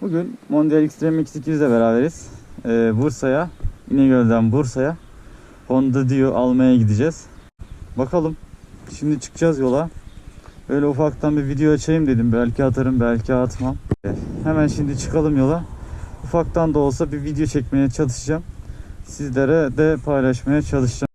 Bugün Mondial Extreme X200 ile beraberiz. Ee, Bursa'ya, İnegöl'den Bursa'ya Honda Dio almaya gideceğiz. Bakalım. Şimdi çıkacağız yola. Öyle ufaktan bir video açayım dedim. Belki atarım, belki atmam. Hemen şimdi çıkalım yola. Ufaktan da olsa bir video çekmeye çalışacağım. Sizlere de paylaşmaya çalışacağım.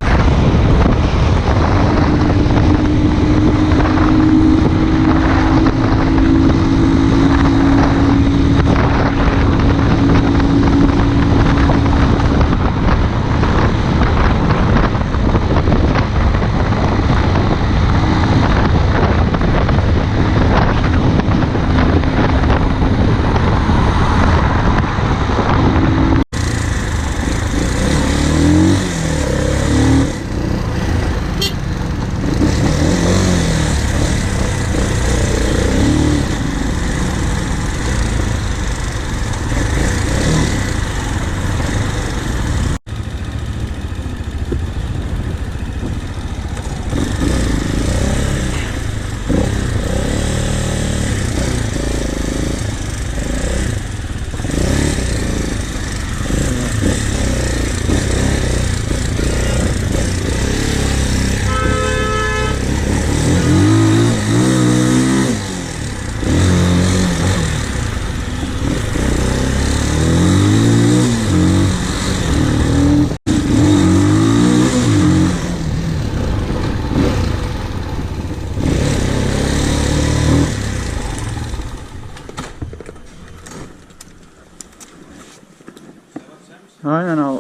Aynen abi.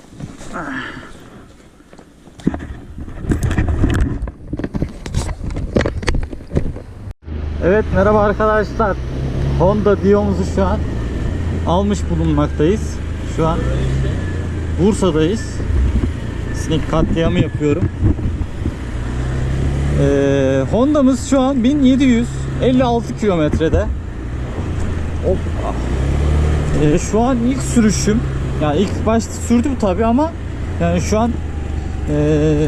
Evet merhaba arkadaşlar. Honda Dio'muzu şu an almış bulunmaktayız. Şu an Bursa'dayız. Sinek katliamı yapıyorum. Ee, Honda'mız şu an 1756 kilometrede. Ee, şu an ilk sürüşüm. Yani ilk başta sürdüm tabi ama yani şu an ee,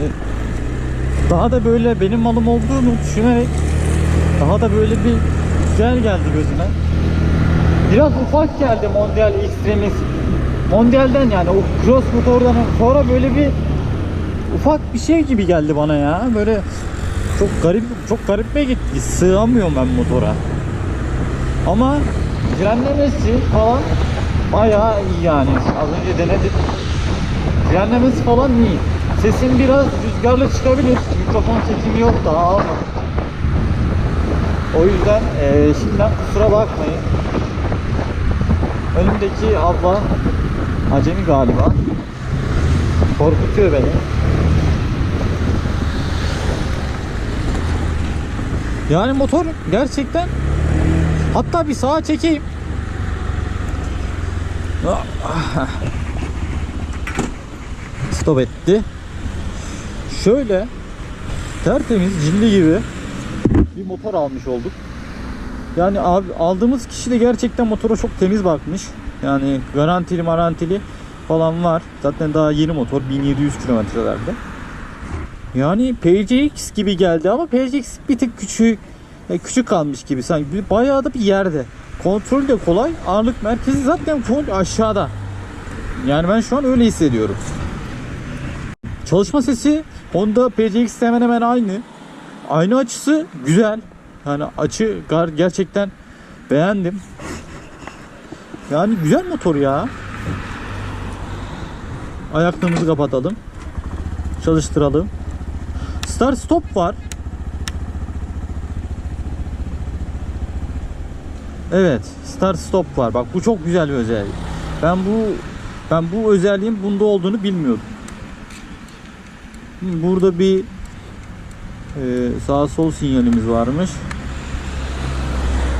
daha da böyle benim malım olduğunu düşünerek daha da böyle bir güzel geldi gözüme. Biraz ufak geldi Mondial Extremis. Mondial'den yani o cross motordan sonra böyle bir ufak bir şey gibi geldi bana ya. Böyle çok garip çok garipme gitti. Sığamıyorum ben motora. Ama frenlemesi falan bayağı iyi yani. Az önce denedim. Frenlemesi falan iyi. Sesim biraz rüzgarlı çıkabilir. Mikrofon sesimi yok daha almadım. O yüzden eee şimdiden kusura bakmayın. Önümdeki abla acemi galiba. Korkutuyor beni. Yani motor gerçekten hatta bir sağa çekeyim. Stop etti. Şöyle tertemiz cilli gibi bir motor almış olduk. Yani abi aldığımız kişi de gerçekten motora çok temiz bakmış. Yani garantili marantili falan var. Zaten daha yeni motor 1700 kilometrelerde. Yani PCX gibi geldi ama PCX bir tık küçük e, küçük kalmış gibi sanki bayağı da bir yerde. Kontrol de kolay. Ağırlık merkezi zaten aşağıda. Yani ben şu an öyle hissediyorum. Çalışma sesi Honda PCX hemen hemen aynı. Aynı açısı güzel. Yani açı gerçekten beğendim. Yani güzel motor ya. Ayaklığımızı kapatalım. Çalıştıralım. Start stop var. Evet, start stop var. Bak bu çok güzel bir özellik. Ben bu ben bu özelliğin bunda olduğunu bilmiyordum. Burada bir e, sağ sol sinyalimiz varmış.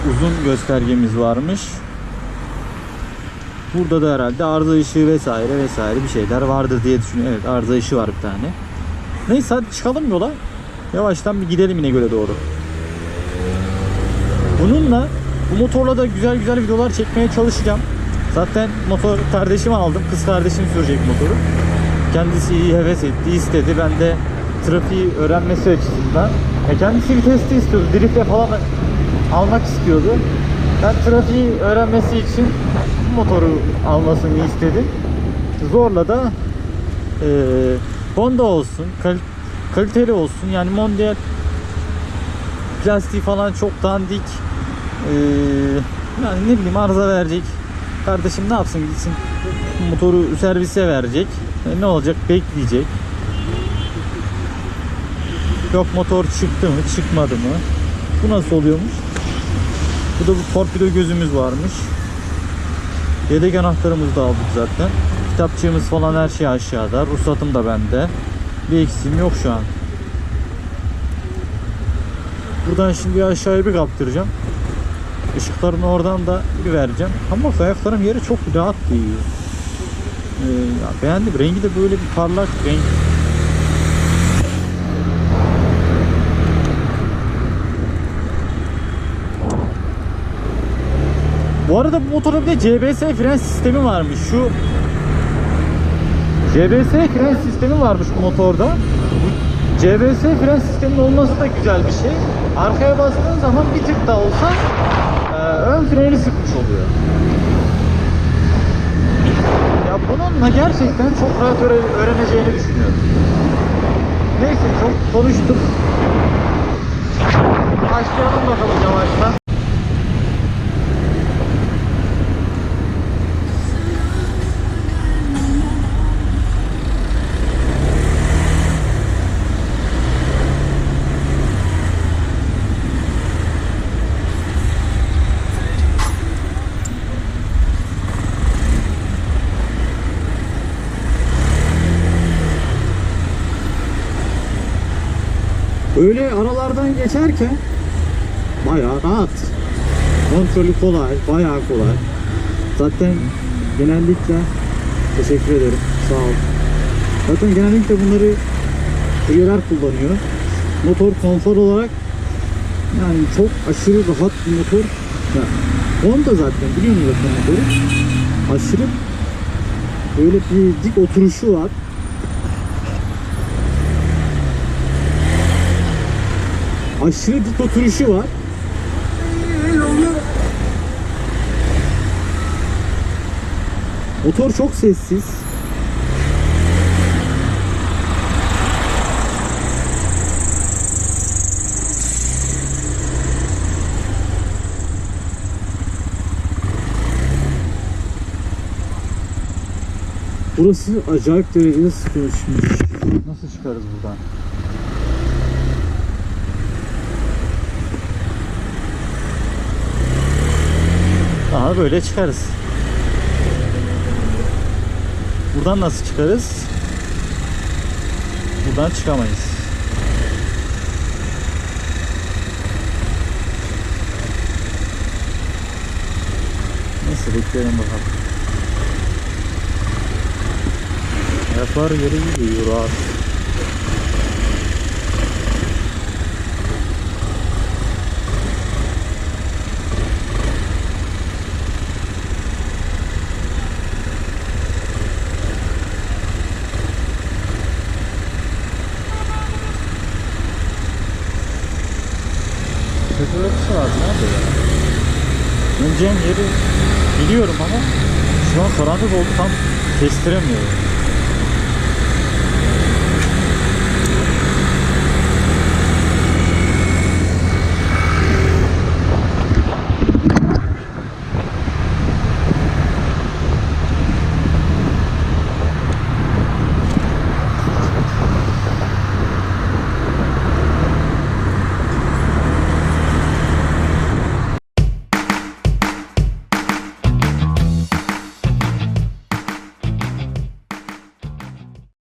Uzun göstergemiz varmış. Burada da herhalde arıza ışığı vesaire vesaire bir şeyler vardır diye düşünüyorum. Evet arıza ışığı var bir tane. Neyse hadi çıkalım yola. Yavaştan bir gidelim İnegöl'e doğru. Bununla bu motorla da güzel güzel videolar çekmeye çalışacağım. Zaten motor kardeşim aldım. Kız kardeşim sürecek motoru. Kendisi iyi heves etti, istedi. Ben de trafiği öğrenmesi açısından. E kendisi bir testi istiyordu. Driftle falan almak istiyordu. Ben trafiği öğrenmesi için bu motoru almasını istedim. Zorla da e, Honda olsun, kal- kaliteli olsun. Yani Mondial plastiği falan çok dandik. E, yani ne bileyim arıza verecek. Kardeşim ne yapsın gitsin motoru servise verecek. E, ne olacak bekleyecek. Yok motor çıktı mı çıkmadı mı? Bu nasıl oluyormuş? Bu da bu torpido gözümüz varmış. Yedek anahtarımızı da aldık zaten. Kitapçığımız falan her şey aşağıda. Ruhsatım da bende. Bir eksiğim yok şu an. Buradan şimdi aşağıya bir kaptıracağım. Işıklarını oradan da bir vereceğim. Ama ayaklarım yeri çok rahat değiyor. Ee, beğendim. Rengi de böyle bir parlak renk. Bu arada bu motorda bir de CBS fren sistemi varmış. Şu CBS fren sistemi varmış bu motorda. CBS fren sisteminin olması da güzel bir şey. Arkaya bastığın zaman bir tık da olsa ön freni sıkmış oluyor. Ya bununla gerçekten çok rahat öğre- öğreneceğini düşünüyorum. Neyse çok konuştuk. Başlayalım bakalım yavaştan. Öyle aralardan geçerken bayağı rahat. Kontrolü kolay, bayağı kolay. Zaten genellikle teşekkür ederim. Sağ ol. Zaten genellikle bunları kuryeler kullanıyor. Motor konfor olarak yani çok aşırı rahat bir motor. Ya, Honda zaten biliyorsunuz zaten motoru. Aşırı böyle bir dik oturuşu var. Aşırı dik oturuşu var. Motor çok sessiz. Burası acayip derecede sıkışmış. Nasıl çıkarız buradan? Aha böyle çıkarız. Buradan nasıl çıkarız? Buradan çıkamayız. Neyse bekleyelim bakalım. Ayaklar yere gidiyor rahat. Kötü ötesi var. Nerede ya? Öneceğim yeri biliyorum ama şu an karanlık oldu tam kestiremiyorum.